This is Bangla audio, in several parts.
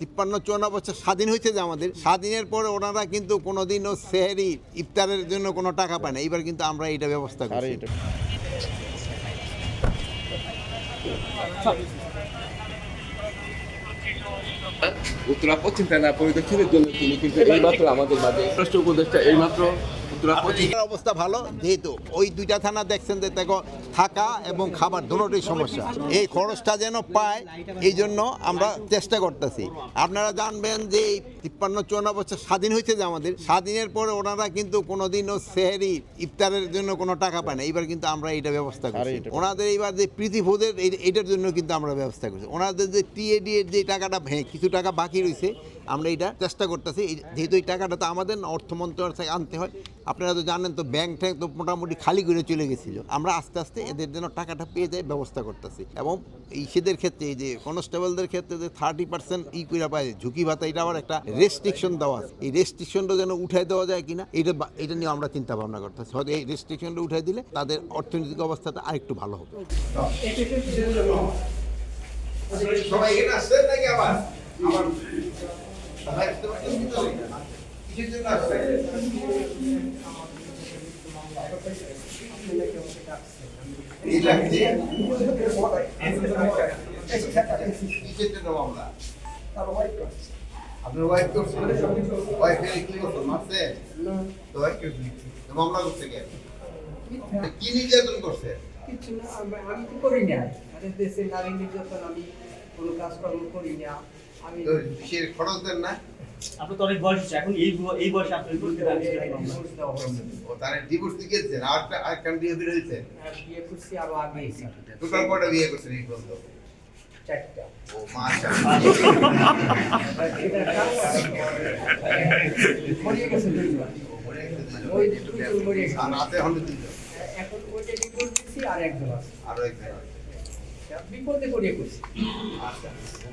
তিপ্পান্ন চুয়ান্ন বছর স্বাধীন হয়েছে যে আমাদের। স্বাধীনের পরে ওনারা কিন্তু কোনোদিনও সেহেরি ইফতারের জন্য কোনো টাকা পায় না। এবার কিন্তু আমরা এটা ব্যবস্থা করি এটা উত্তরা পশ্চিম থানা পরিদর্শনের জন্য তিনি কিন্তু এইমাত্র আমাদের মাঝে রাষ্ট্র উপদেষ্টা এইমাত্র অবস্থা ভালো? যেহেতু ওই দুইটা থানা দেখছেন যে দেখো থাকা এবং খাবার দুটোই সমস্যা। এই খরচটা যেন পায় এই জন্য আমরা চেষ্টা করতেছি। আপনারা জানবেন যে এই তিপ্পান্ন চুয়ান্ন বছর স্বাধীন হয়েছে যে আমাদের। স্বাধীনের পরে ওনারা কিন্তু কোনোদিনও সেহেরি ইফতারের জন্য কোনো টাকা পায় না। এবার কিন্তু আমরা এটা ব্যবস্থা করছি। এটা- ওনাদের এইবার যে প্রীতি ভোজের এই- এটার জন্য কিন্তু আমরা ব্যবস্থা করছি। ওনাদের যে টিএডি এর যে টাকাটা হ্যাঁ কিছু টাকা বাকি রয়েছে আমরা এটা চেষ্টা করতেছি। এই- যেহেতু এই টাকাটা তো আমাদের অর্থ মন্ত্রণালয় থেকে আনতে হয় আপনারা তো জানেন তো ব্যাংক ট্যাঙ্ক তো মোটামুটি খালি করে চলে গেছিল। আমরা আস্তে আস্তে এদের জন্য টাকাটা পেয়ে যাই, ব্যবস্থা করতেছি। এবং এই সেদের ক্ষেত্রে এই যে কনস্টেবলদের ক্ষেত্রে যে থার্টি পার্সেন্ট ই করে পায়, ঝুঁকি ভাতা, এটা আবার একটা রেস্ট্রিকশন দেওয়া আছে। এই রেস্ট্রিকশনটা যেন উঠাই দেওয়া যায় কিনা, এটা এটা নিয়ে আমরা চিন্তা ভাবনা করতেছি। হয়তো এই রেস্ট্রিকশনটা উঠাই দিলে তাদের অর্থনৈতিক অবস্থাটা আরেকটু ভালো হবে। সবাই এখানে আসছেন নাকি আবার আবার সবাই আসতে পারছেন কিন্তু কিসের জন্য আসছেন এই লাগছে কিসের জন্য মামলা আপনার ওয়াইফ করছে ওয়াইফ কি করছে? মারছে তো ওয়াইফ তো মামলা করছে কে কি নির্যাতন করছে কিছু না আমি তো করি না আমাদের দেশে নারী নির্যাতন আমি কোনো কাজকর্ম করি না আমি খরচ দেন না আপনার তো অনেক বয়স হচ্ছে এখন এই এই বয়সে আপনি করতে পারেন divorce দেওয়া হয়েছে। ও তার ডিভোর্স দিয়েছেন আরেকটা আরেকটা বিয়ে বের হয়েছে আর বিয়ে করছি আরও আগে টোটাল কটা বিয়ে করছেন এই পর্যন্ত? চারটা। ও মাশা মরিয়ে গেছে। ওই দুইজন মরিয়ে আর আছে এখন ওইটা ডিভোর্স দিচ্ছি আর একজন আছে। আরও একজন আছে। বিপদে পড়িয়ে করছি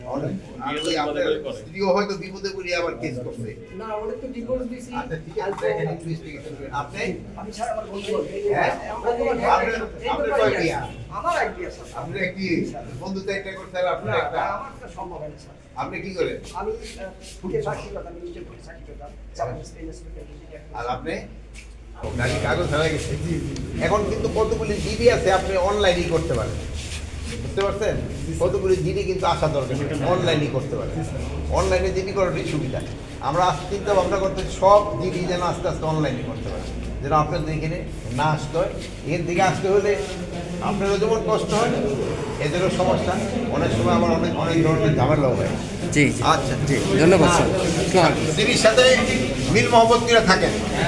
অনেক। আর ওই আপনার স্ত্রীও হয়তো বিপদে পড়ে আবার কেস করছে। না ওটা তো ডিভোর্স দিছি। আচ্ছা ঠিক আছে দেখেন ইনভেস্টিগেশন করেন আপনি? আমি ছাড়া আমার বন্ধু হ্যাঁ? আপনার- আপনার কয় বিয়া? আমার আইডিয়া স্যার আপনি কি বন্ধু চাইটা করতে হবে আপনার একটা? আমার তো সম্ভব না স্যার আপনি কি করেন? আমি ফুটে চাকরি করতাম মিনিস্টার ফুটে চাকরি করতাম। আর আপনি? কাগজ হয়ে গেছে? এখন কিন্তু কতগুলি জিডি আছে আপনি অনলাইনই করতে পারেন। বুঝতে পারছেন কতগুলি জিডি কিন্তু আসা দরকার অনলাইনই করতে পারেন অনলাইনে জিডি করাটাই সুবিধা আমরা চিন্তা ভাবনা করতে সব জিডি যেন আস্তে আস্তে অনলাইনে করতে পারেন যেন আপনাদের এখানে না আসতে হয় এখান থেকে আসতে হলে আপনারও যেমন কষ্ট হয় এদেরও সমস্যা অনেক সময় আমার অনেক অনেক ধরনের ঝামেলাও হয় জি আচ্ছা জি ধন্যবাদ স্যার সিরির সাথে মিল মহব্বত থাকেন